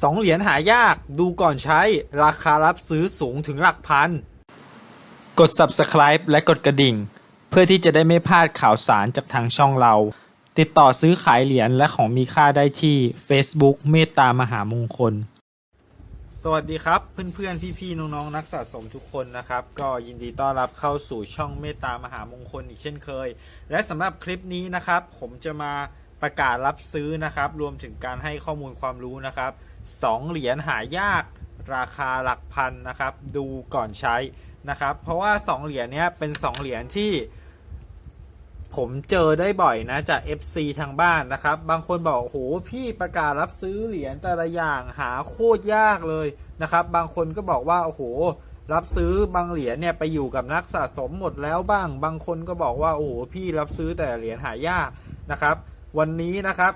สองเหรียญหายากดูก่อนใช้ ราคารับซื้อสูงถึงหลักพัน กด subscribe และกดกระดิ่ง เพื่อที่จะได้ไม่พลาดข่าวสารจากทางช่องเรา ติดต่อซื้อขายเหรียญและของมีค่าได้ที่ Facebook เมตตามหามงคล สวัสดีครับ เพื่อนๆ พี่ๆ น้องๆ นักสะสมทุกคนนะครับ ก็ยินดีต้อนรับเข้าสู่ช่องเมตตามหามงคลอีกเช่นเคย และสำหรับคลิปนี้นะครับ ผมจะมาประกาศรับซื้อนะครับ รวมถึงการให้ข้อมูลความรู้นะครับ สองเหรียญหายากราคาหลักพันนะครับดูก่อนใช้นะครับ เพราะว่า 2 เหรียญเนี้ยเป็น 2 เหรียญที่ผมเจอได้บ่อยนะจาก FC ทางบ้านนะครับ บางคนบอกโอ้โหพี่ประกาศรับซื้อเหรียญแต่ละอย่างหาโคตรยากเลยนะครับ บางคนก็บอกว่าโอ้โหรับซื้อบางเหรียญเนี่ยไปอยู่กับนักสะสมหมดแล้วบ้าง บางคนก็บอกว่าโอ้โหพี่รับซื้อแต่เหรียญหายากนะครับ วันนี้นะครับ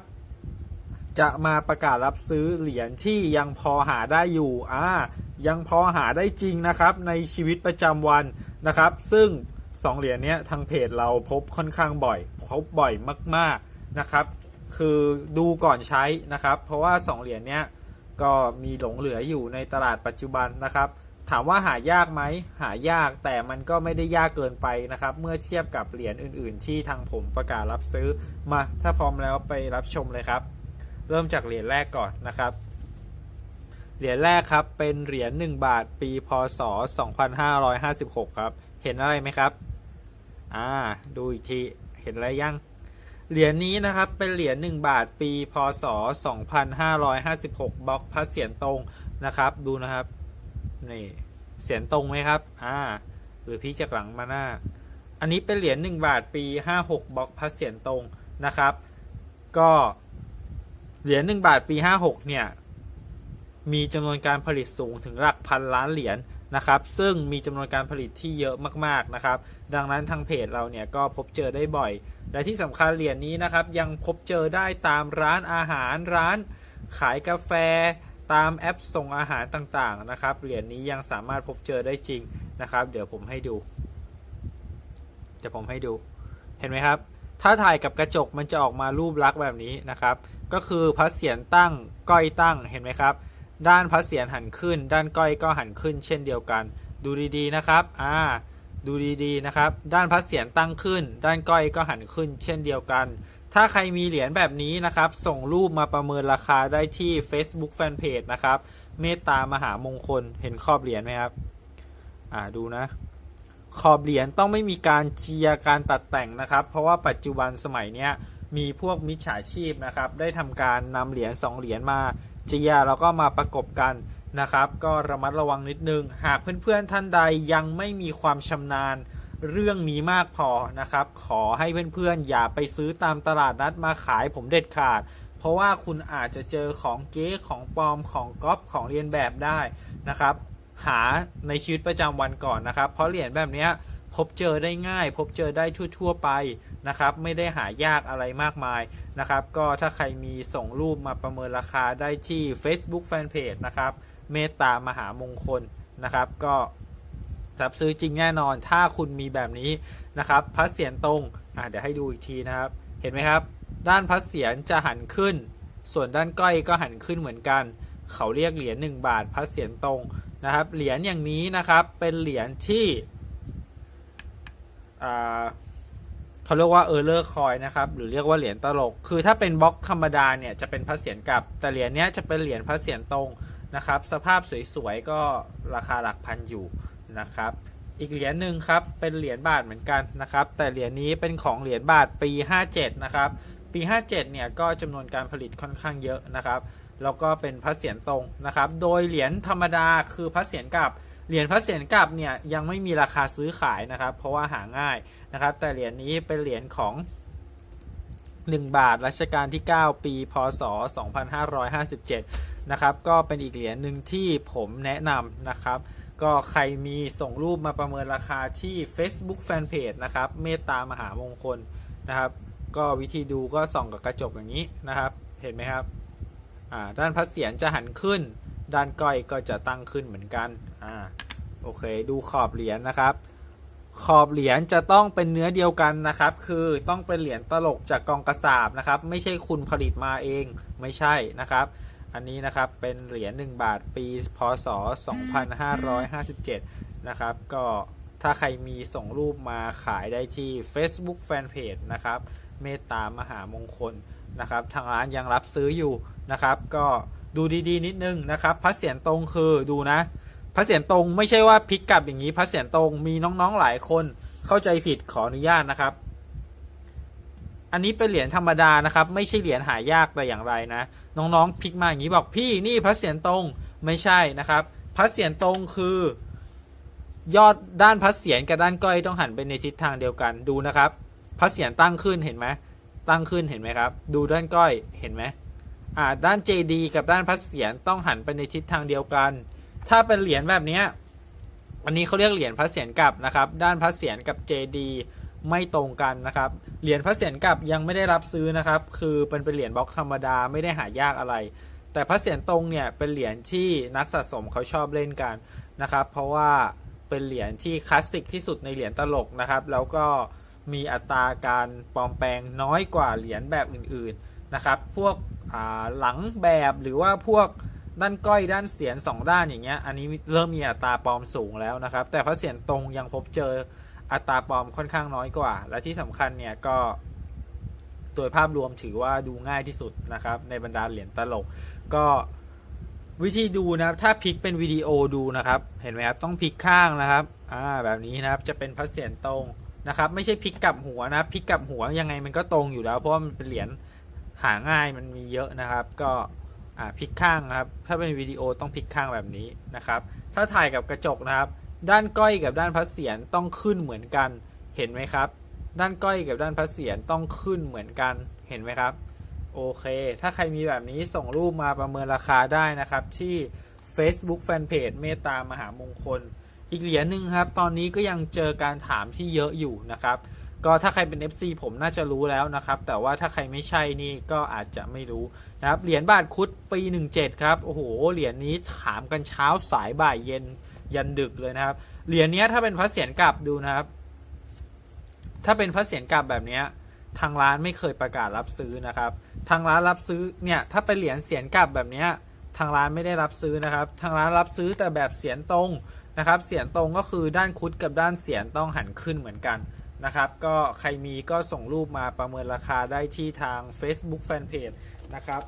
จะมาประกาศรับซื้อเหรียญที่ยังพอหาได้อยู่อ่ายังพอหาได้จริงนะครับในชีวิตประจำวันนะครับ ซึ่ง2เหรียญนี้ทางเพจเราพบค่อนข้างบ่อยพบบ่อยมากๆนะครับ คือดูก่อนใช้นะครับ เพราะว่า2เหรียญนี้ก็มีหลงเหลืออยู่ในตลาดปัจจุบันนะครับ ถามว่าหายากไหมหายากแต่มันก็ไม่ได้ยากเกินไปนะครับ เมื่อเทียบกับเหรียญอื่น ๆ ที่ทางผมประกาศรับซื้อมาถ้าพร้อมแล้วไปรับชมเลยครับ เริ่มจากเหรียญแรกก่อนนะครับ เหรียญแรกครับเป็นเหรียญ1บาทปีพศ 2556 ครับ เห็นอะไรไหมครับ อ่า ดูอีกที เห็นอะไรยัง เหรียญนี้นะครับเป็นเหรียญ1บาทปีพศ 2556 บล็อกพัดเสียนตรงนะครับ ดูนะครับ นี่ เสียนตรงไหมครับ อ่า หรือพี่จากหลังมาหน้า อันนี้เป็นเหรียญ1บาทปี 56 บล็อกพัดเสียนตรงนะครับ ก็ เหรียญ1บาทปี56เนี่ย มีจำนวนการผลิตสูงถึงหลักพันล้านเหรียญนะครับ ซึ่งมีจำนวนการผลิตที่เยอะมากๆนะครับ ดังนั้นทางเพจเราเนี่ยก็พบเจอได้บ่อย และที่สำคัญเหรียญนี้นะครับ ยังพบเจอได้ตามร้านอาหารร้านขายกาแฟตามแอปส่งอาหารต่างๆนะครับ เหรียญนี้ยังสามารถพบเจอได้จริงนะครับ เดี๋ยวผมให้ดู เดี๋ยวผมให้ดู เห็นไหมครับ ถ้าถ่ายกับกระจกมันจะออกมารูปลักษณ์แบบนี้นะครับ ก็คือพระเศียรตั้งก้อยตั้งเห็นไหมครับ ด้านพระเศียรหันขึ้น ด้านก้อยก็หันขึ้น เช่นเดียวกัน ดูดีๆนะครับอ่าดูดีๆนะครับ ด้านพระเศียรตั้งขึ้น ด้านก้อยก็หันขึ้น เช่นเดียวกัน ถ้าใครมีเหรียญแบบนี้นะครับ ส่งรูปมาประเมินราคาได้ที่ Facebook Fanpage นะครับ เมตตามหามงคลเห็นขอบเหรียญไหมครับอ่าดูนะ ขอบเหรียญต้องไม่มีการเชียร์การตัดแต่งนะครับ เพราะว่าปัจจุบันสมัยเนี้ย มีพวกมิจฉาชีพนะครับ ได้ทำการนำเหรียญ2เหรียญมาเจียแล้วก็มาประกบกันนะครับ ก็ระมัดระวังนิดนึง หากเพื่อนๆท่านใดยังไม่มีความชำนาญเรื่องนี้มากพอนะครับ ขอให้เพื่อนๆ อย่าไปซื้อตามตลาดนัดมาขายผมเด็ดขาด เพราะว่าคุณอาจจะเจอของเก๊ของปลอมของก๊อปของเรียนแบบได้นะครับ หาในชีวิตประจำวันก่อนนะครับ เพราะเหรียญแบบนี้พบเจอได้ง่าย พบเจอได้ทั่วๆไป นะครับไม่ได้หายากอะไรมากมายนะครับก็ถ้าใครมีส่งรูปมาประเมินราคาได้ที่ Facebook Fanpage นะครับเมตตามหามงคลนะครับก็รับซื้อจริงแน่นอนถ้าคุณมีแบบนี้นะครับพระเศียรตรงอะเดี๋ยวให้ดูอีกทีนะครับ เห็นไหมครับ ด้านพระเศียรจะหันขึ้น ส่วนด้านก้อยก็หันขึ้นเหมือนกัน เขาเรียกเหรียญ1บาทพระเศียรตรงนะครับเหรียญอย่างนี้นะครับเป็นเหรียญที่อ่า เขาเรียกว่าเออร์เลอร์คอยนะครับ หรือเรียกว่าเหรียญตลก คือถ้าเป็นบล็อกธรรมดาเนี่ยจะเป็นพระเศียรกลับ แต่เหรียญเนี้ยจะเป็นเหรียญพระเศียรตรงนะครับ สภาพสวยๆก็ราคาหลักพันอยู่นะครับ อีกเหรียญหนึ่งครับ เป็นเหรียญบาทเหมือนกันนะครับ แต่เหรียญนี้เป็นของเหรียญบาทปี 57 นะครับ ปี 57 เนี่ยก็จำนวนการผลิตค่อนข้างเยอะนะครับ แล้วก็เป็นพระเศียรตรงนะครับ โดยเหรียญธรรมดาคือพระเศียรกลับ เหรียญพระเศียรกลับเนี่ยยังไม่มีราคาซื้อขายนะครับ เพราะว่าหาง่ายนะครับ แต่เหรียญนี้เป็นเหรียญของ 1 บาทรัชกาลที่ 9 ปี พศ 2557 นะครับ ก็เป็นอีกเหรียญหนึ่งที่ผมแนะนำนะครับก็ใครมีส่งรูปมาประเมินราคาที่ Facebook Fanpage นะครับ เมตตามหามงคลนะครับ ก็วิธีดูก็ส่องกับกระจกอย่างนี้นะครับ เห็นไหมครับด้านพระเศียรจะหันขึ้น ด้านก้อยก็จะตั้งขึ้นเหมือนกันอ่าโอเค ดูขอบเหรียญนะครับ ขอบเหรียญจะต้องเป็นเนื้อเดียวกันนะครับ คือต้องเป็นเหรียญตลกจากกองกระสาบนะครับ ไม่ใช่คุณผลิตมาเองไม่ใช่นะครับ อันนี้นะครับเป็นเหรียญ1บาทปีพศ 2557 นะครับ ก็ถ้าใครมีส่งรูปมาขายได้ที่ Facebook Fanpage นะครับเมตตามหามงคลนะครับ ทางร้านยังรับซื้ออยู่นะครับ ก็ ดูดีๆ นิดนึงนะครับพระเสียรตรงคือดูนะพระเสียรตรงไม่ใช่ว่าพลิกกลับอย่างนี้พระเสียรตรงมีน้องๆหลายคนเข้าใจผิดขออนุญาตนะครับ อันนี้เป็นเหรียญธรรมดานะครับ ไม่ใช่เหรียญหายากแต่อย่างไรนะ น้องๆพลิกมาอย่างนี้บอกพี่นี่พระเสียรตรงไม่ใช่นะครับพระเสียรตรงคือยอดด้านพระเสียรกับด้านก้อยต้องหันไปในทิศทางเดียวกันดูนะครับพระเสียรตั้งขึ้นเห็นไหมตั้งขึ้นเห็นไหมครับ ดูด้านก้อยเห็นไหม ด้านเจดีกับด้านพระเสียรต้องหันไปในทิศทางเดียวกัน ถ้าเป็นเหรียญแบบนี้อันนี้เขาเรียกเหรียญพระเศียรกลับนะครับ ด้านพระเศียรกับเจดีไม่ตรงกันนะครับ เหรียญพระเศียรกลับยังไม่ได้รับซื้อนะครับ คือเป็นเป็นเหรียญบล็อกธรรมดาไม่ได้หายากอะไร แต่พระเศียรตรงเนี่ยเป็นเหรียญที่นักสะสมเขาชอบเล่นกันนะครับ เพราะว่าเป็นเหรียญที่คลาสสิกที่สุดในเหรียญตลกนะครับ แล้วก็มีอัตราการปลอมแปลงน้อยกว่าเหรียญแบบอื่นๆนะครับ พวก หลังแบบหรือว่าพวกด้านก้อยด้านเสียนสองด้านอย่างเงี้ยอันนี้เริ่มมีอัตราปลอมสูงแล้วนะครับ แต่พระเสียนตรงยังพบเจออัตราปลอมค่อนข้างน้อยกว่า และที่สำคัญเนี่ยก็โดยภาพรวมถือว่าดูง่ายที่สุดนะครับในบรรดาเหรียญตลกก็วิธีดูนะครับถ้าพลิกเป็นวิดีโอดูนะครับ เห็นไหมครับต้องพลิกข้างนะครับอ่าแบบนี้นะครับจะเป็นพระเสียนตรงนะครับ ไม่ใช่พลิกกลับหัวนะพลิกกลับหัวยังไงมันก็ตรงอยู่แล้วเพราะว่ามันเป็นเหรียญ หาง่ายมันมีเยอะนะครับ ก็พลิกข้างนะครับ ถ้าเป็นวิดีโอต้องพลิกข้างแบบนี้นะครับ ถ้าถ่ายกับกระจกนะครับ ด้านก้อยกับด้านพระเศียรต้องขึ้นเหมือนกัน เห็นไหมครับ ด้านก้อยกับด้านพระเศียรต้องขึ้นเหมือนกัน เห็นไหมครับ โอเค ถ้าใครมีแบบนี้ส่งรูปมาประเมินราคาได้นะครับ ที่ Facebook Fanpage เมตตามหามงคล อีกเหรียญหนึ่งครับ ตอนนี้ก็ยังเจอการถามที่เยอะอยู่นะครับ ก็ถ้าใครเป็น FC ผมน่าจะรู้แล้วนะครับ แต่ว่าถ้าใครไม่ใช่นี่ก็อาจจะไม่รู้นะครับ เหรียญบาทคุดปี 17 ครับ โอ้โห เหรียญนี้ถามกันเช้าสายบ่ายเย็นยันดึกเลยนะครับ เหรียญนี้ถ้าเป็นพระเศียรกลับดูนะครับ ถ้าเป็นพระเศียรกลับแบบนี้ทางร้านไม่เคยประกาศรับซื้อนะครับ ทางร้านรับซื้อเนี่ยถ้าเป็นเหรียญเศียรกลับแบบนี้ทางร้านไม่ได้รับซื้อนะครับ ทางร้านรับซื้อแต่แบบเสียนตรงนะครับ เสียนตรงก็คือด้านคุดกับด้านเสียนต้องหันขึ้นเหมือนกัน นะครับก็ใครมีก็ส่งรูปมาประเมินราคาได้ที่ทาง Facebook Fanpage นะครับ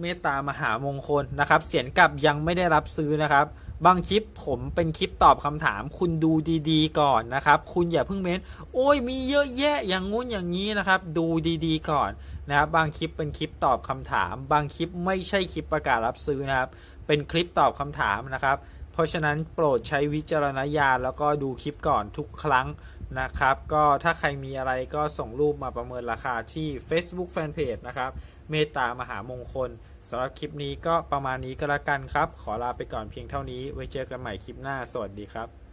เมตตามหามงคลนะครับ เสียนกลับยังไม่ได้รับซื้อนะครับ บางคลิปผมเป็นคลิปตอบคำถาม คุณดูดีๆ ก่อนนะครับ คุณอย่าเพิ่งเม้น โอ้ยมีเยอะแยะอย่างงู้นอย่างนี้นะครับ ดูดีๆ ก่อนนะครับ บางคลิปเป็นคลิปตอบคำถาม บางคลิปไม่ใช่คลิปประกาศรับซื้อนะครับ เป็นคลิปตอบคำถามนะครับ เพราะฉะนั้นโปรดใช้วิจารณญาณแล้วก็ดูคลิปก่อนทุกครั้ง นะครับ ก็ถ้าใครมีอะไรก็ส่งรูปมาประเมินราคาที่ Facebook Fanpage นะครับ เมตตามหามงคลสำหรับคลิปนี้ก็ประมาณนี้ก็แล้วกันครับ ขอลาไปก่อนเพียงเท่านี้ ไว้เจอกันใหม่คลิปหน้า สวัสดีครับ